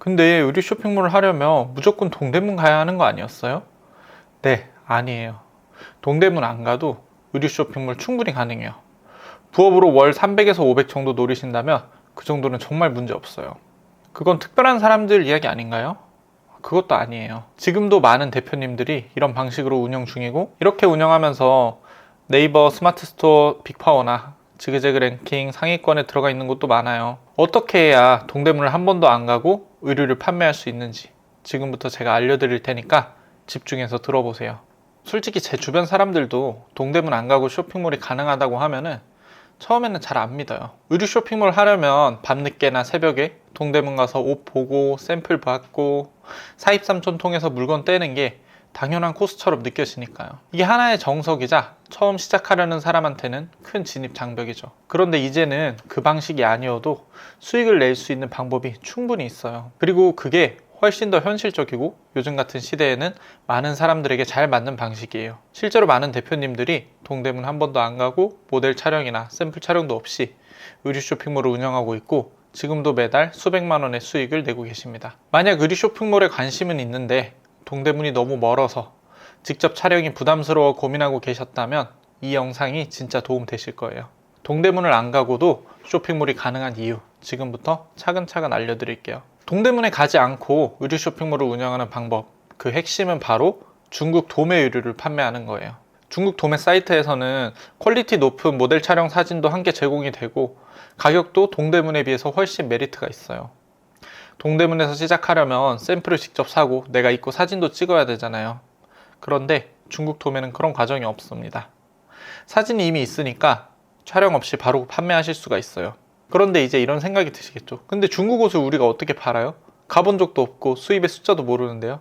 근데 의류 쇼핑몰을 하려면 무조건 동대문 가야 하는 거 아니었어요? 네, 아니에요. 동대문 안 가도 의류 쇼핑몰 충분히 가능해요. 부업으로 월 300에서 500 정도 노리신다면 그 정도는 정말 문제 없어요. 그건 특별한 사람들 이야기 아닌가요? 그것도 아니에요. 지금도 많은 대표님들이 이런 방식으로 운영 중이고 이렇게 운영하면서 네이버 스마트 스토어 빅파워나 지그재그 랭킹 상위권에 들어가 있는 곳도 많아요. 어떻게 해야 동대문을 한 번도 안 가고 의류를 판매할 수 있는지 지금부터 제가 알려드릴 테니까 집중해서 들어보세요. 솔직히 제 주변 사람들도 동대문 안 가고 쇼핑몰이 가능하다고 하면은 처음에는 잘 안 믿어요. 의류 쇼핑몰 하려면 밤늦게나 새벽에 동대문 가서 옷 보고 샘플 받고 사입삼촌 통해서 물건 떼는 게 당연한 코스처럼 느껴지니까요. 이게 하나의 정석이자 처음 시작하려는 사람한테는 큰 진입 장벽이죠. 그런데 이제는 그 방식이 아니어도 수익을 낼 수 있는 방법이 충분히 있어요. 그리고 그게 훨씬 더 현실적이고 요즘 같은 시대에는 많은 사람들에게 잘 맞는 방식이에요. 실제로 많은 대표님들이 동대문 한 번도 안 가고 모델 촬영이나 샘플 촬영도 없이 의류 쇼핑몰을 운영하고 있고 지금도 매달 수백만 원의 수익을 내고 계십니다. 만약 의류 쇼핑몰에 관심은 있는데 동대문이 너무 멀어서 직접 촬영이 부담스러워 고민하고 계셨다면 이 영상이 진짜 도움 되실 거예요. 동대문을 안 가고도 쇼핑몰이 가능한 이유 지금부터 차근차근 알려드릴게요. 동대문에 가지 않고 의류 쇼핑몰을 운영하는 방법 그 핵심은 바로 중국 도매 의류를 판매하는 거예요. 중국 도매 사이트에서는 퀄리티 높은 모델 촬영 사진도 함께 제공이 되고 가격도 동대문에 비해서 훨씬 메리트가 있어요. 동대문에서 시작하려면 샘플을 직접 사고 내가 입고 사진도 찍어야 되잖아요. 그런데 중국 도매는 그런 과정이 없습니다. 사진이 이미 있으니까 촬영 없이 바로 판매하실 수가 있어요. 그런데 이제 이런 생각이 드시겠죠. 근데 중국 옷을 우리가 어떻게 팔아요? 가본 적도 없고 수입의 숫자도 모르는데요.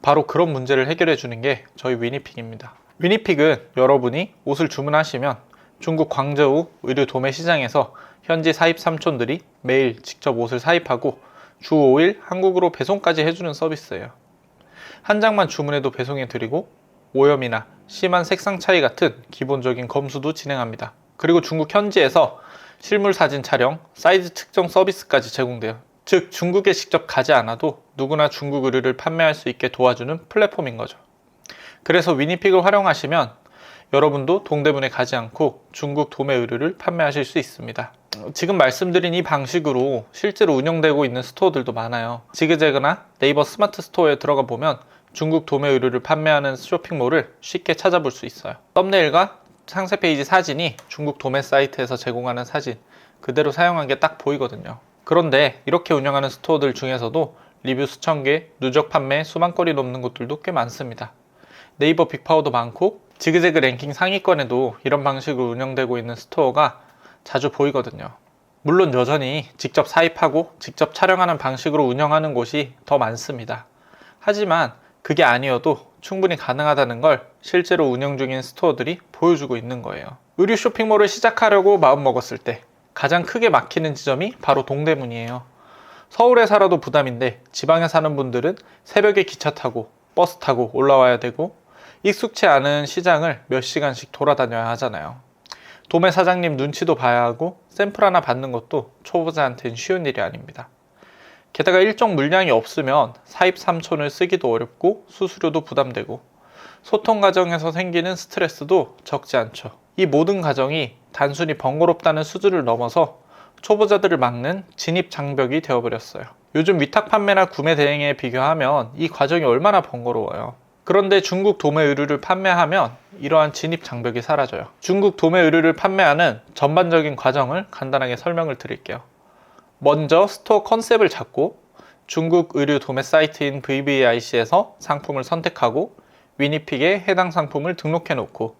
바로 그런 문제를 해결해 주는 게 저희 위니픽입니다. 위니픽은 여러분이 옷을 주문하시면 중국 광저우 의류 도매 시장에서 현지 사입 삼촌들이 매일 직접 옷을 사입하고 주 5일 한국으로 배송까지 해주는 서비스예요. 한 장만 주문해도 배송해 드리고 오염이나 심한 색상 차이 같은 기본적인 검수도 진행합니다. 그리고 중국 현지에서 실물 사진 촬영, 사이즈 측정 서비스까지 제공돼요. 즉 중국에 직접 가지 않아도 누구나 중국 의류를 판매할 수 있게 도와주는 플랫폼인 거죠. 그래서 위니픽을 활용하시면 여러분도 동대문에 가지 않고 중국 도매 의류를 판매하실 수 있습니다. 지금 말씀드린 이 방식으로 실제로 운영되고 있는 스토어들도 많아요. 지그재그나 네이버 스마트 스토어에 들어가 보면 중국 도매 의류를 판매하는 쇼핑몰을 쉽게 찾아볼 수 있어요. 썸네일과 상세 페이지 사진이 중국 도매 사이트에서 제공하는 사진 그대로 사용한 게 딱 보이거든요. 그런데 이렇게 운영하는 스토어들 중에서도 리뷰 수천 개, 누적 판매 수만 건이 넘는 곳들도 꽤 많습니다. 네이버 빅파워도 많고 지그재그 랭킹 상위권에도 이런 방식으로 운영되고 있는 스토어가 자주 보이거든요. 물론 여전히 직접 사입하고 직접 촬영하는 방식으로 운영하는 곳이 더 많습니다. 하지만 그게 아니어도 충분히 가능하다는 걸 실제로 운영 중인 스토어들이 보여주고 있는 거예요. 의류 쇼핑몰을 시작하려고 마음먹었을 때 가장 크게 막히는 지점이 바로 동대문이에요. 서울에 살아도 부담인데 지방에 사는 분들은 새벽에 기차 타고 버스 타고 올라와야 되고 익숙치 않은 시장을 몇 시간씩 돌아다녀야 하잖아요. 도매 사장님 눈치도 봐야 하고 샘플 하나 받는 것도 초보자한테는 쉬운 일이 아닙니다. 게다가 일정 물량이 없으면 사입 삼촌을 쓰기도 어렵고 수수료도 부담되고 소통 과정에서 생기는 스트레스도 적지 않죠. 이 모든 과정이 단순히 번거롭다는 수준을 넘어서 초보자들을 막는 진입 장벽이 되어버렸어요. 요즘 위탁 판매나 구매 대행에 비교하면 이 과정이 얼마나 번거로워요. 그런데 중국 도매 의류를 판매하면 이러한 진입 장벽이 사라져요. 중국 도매 의류를 판매하는 전반적인 과정을 간단하게 설명을 드릴게요. 먼저 스토어 컨셉을 잡고 중국 의류 도매 사이트인 VVIC에서 상품을 선택하고 위니픽에 해당 상품을 등록해 놓고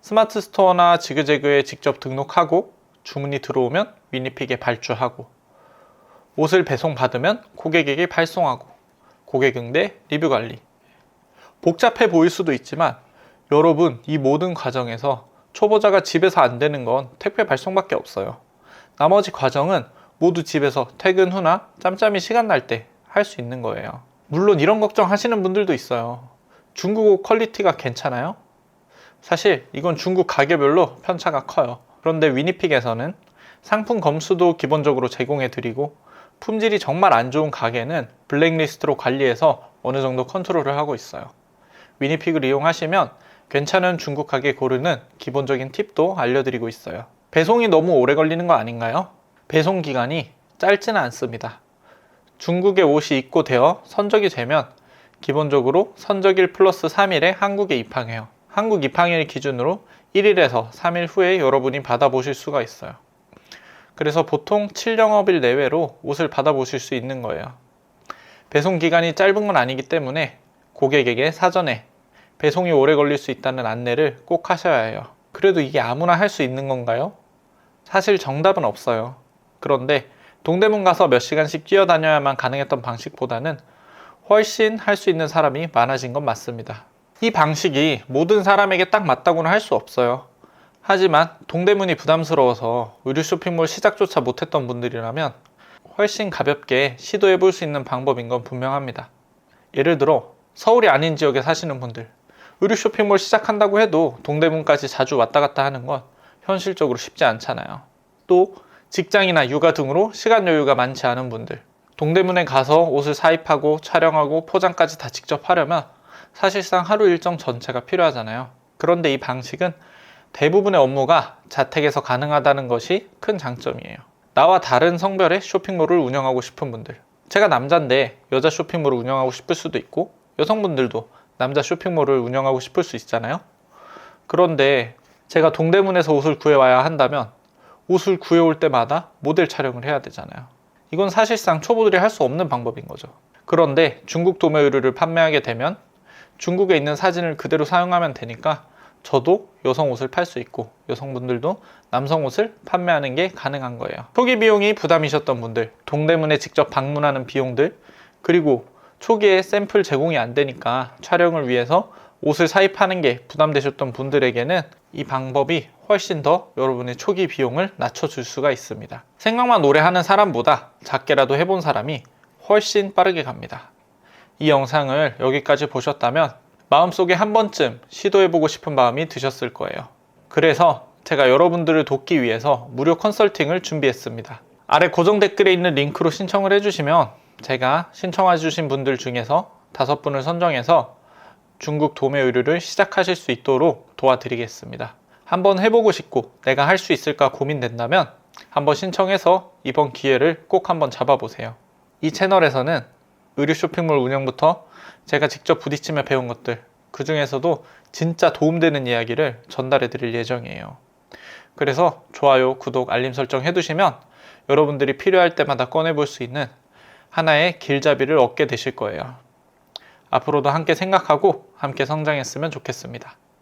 스마트 스토어나 지그재그에 직접 등록하고 주문이 들어오면 위니픽에 발주하고 옷을 배송받으면 고객에게 발송하고 고객 응대 리뷰 관리 복잡해 보일 수도 있지만 여러분 이 모든 과정에서 초보자가 집에서 안 되는 건 택배 발송밖에 없어요. 나머지 과정은 모두 집에서 퇴근 후나 짬짬이 시간 날 때 할 수 있는 거예요. 물론 이런 걱정 하시는 분들도 있어요. 중국 옷 퀄리티가 괜찮아요? 사실 이건 중국 가게별로 편차가 커요. 그런데 위니픽에서는 상품 검수도 기본적으로 제공해 드리고 품질이 정말 안 좋은 가게는 블랙리스트로 관리해서 어느 정도 컨트롤을 하고 있어요. 위니픽을 이용하시면 괜찮은 중국 가게 고르는 기본적인 팁도 알려드리고 있어요. 배송이 너무 오래 걸리는 거 아닌가요? 배송 기간이 짧지는 않습니다. 중국에 옷이 입고 되어 선적이 되면 기본적으로 선적일 플러스 3일에 한국에 입항해요. 한국 입항일 기준으로 1일에서 3일 후에 여러분이 받아보실 수가 있어요. 그래서 보통 7영업일 내외로 옷을 받아보실 수 있는 거예요. 배송 기간이 짧은 건 아니기 때문에 고객에게 사전에 배송이 오래 걸릴 수 있다는 안내를 꼭 하셔야 해요. 그래도 이게 아무나 할 수 있는 건가요? 사실 정답은 없어요. 그런데 동대문 가서 몇 시간씩 뛰어다녀야만 가능했던 방식보다는 훨씬 할 수 있는 사람이 많아진 건 맞습니다. 이 방식이 모든 사람에게 딱 맞다고는 할 수 없어요. 하지만 동대문이 부담스러워서 의류 쇼핑몰 시작조차 못했던 분들이라면 훨씬 가볍게 시도해 볼 수 있는 방법인 건 분명합니다. 예를 들어 서울이 아닌 지역에 사시는 분들 의류 쇼핑몰 시작한다고 해도 동대문까지 자주 왔다 갔다 하는 건 현실적으로 쉽지 않잖아요. 또 직장이나 육아 등으로 시간 여유가 많지 않은 분들 동대문에 가서 옷을 사입하고 촬영하고 포장까지 다 직접 하려면 사실상 하루 일정 전체가 필요하잖아요. 그런데 이 방식은 대부분의 업무가 자택에서 가능하다는 것이 큰 장점이에요. 나와 다른 성별의 쇼핑몰을 운영하고 싶은 분들. 제가 남자인데 여자 쇼핑몰을 운영하고 싶을 수도 있고 여성분들도 남자 쇼핑몰을 운영하고 싶을 수 있잖아요. 그런데 제가 동대문에서 옷을 구해와야 한다면 옷을 구해올 때마다 모델 촬영을 해야 되잖아요. 이건 사실상 초보들이 할 수 없는 방법인 거죠. 그런데 중국 도매 의류를 판매하게 되면 중국에 있는 사진을 그대로 사용하면 되니까 저도 여성 옷을 팔 수 있고 여성분들도 남성 옷을 판매하는 게 가능한 거예요. 초기 비용이 부담이셨던 분들, 동대문에 직접 방문하는 비용들, 그리고 초기에 샘플 제공이 안 되니까 촬영을 위해서 옷을 사입하는 게 부담되셨던 분들에게는 이 방법이 훨씬 더 여러분의 초기 비용을 낮춰줄 수가 있습니다. 생각만 오래 하는 사람보다 작게라도 해본 사람이 훨씬 빠르게 갑니다. 이 영상을 여기까지 보셨다면 마음속에 한 번쯤 시도해보고 싶은 마음이 드셨을 거예요. 그래서 제가 여러분들을 돕기 위해서 무료 컨설팅을 준비했습니다. 아래 고정 댓글에 있는 링크로 신청을 해주시면 제가 신청해 주신 분들 중에서 다섯 분을 선정해서 중국 도매 의류를 시작하실 수 있도록 도와드리겠습니다. 한번 해보고 싶고 내가 할 수 있을까 고민된다면 한번 신청해서 이번 기회를 꼭 한번 잡아보세요. 이 채널에서는 의류 쇼핑몰 운영부터 제가 직접 부딪히며 배운 것들 그 중에서도 진짜 도움되는 이야기를 전달해 드릴 예정이에요. 그래서 좋아요, 구독, 알림 설정 해두시면 여러분들이 필요할 때마다 꺼내볼 수 있는 하나의 길잡이를 얻게 되실 거예요. 앞으로도 함께 생각하고 함께 성장했으면 좋겠습니다.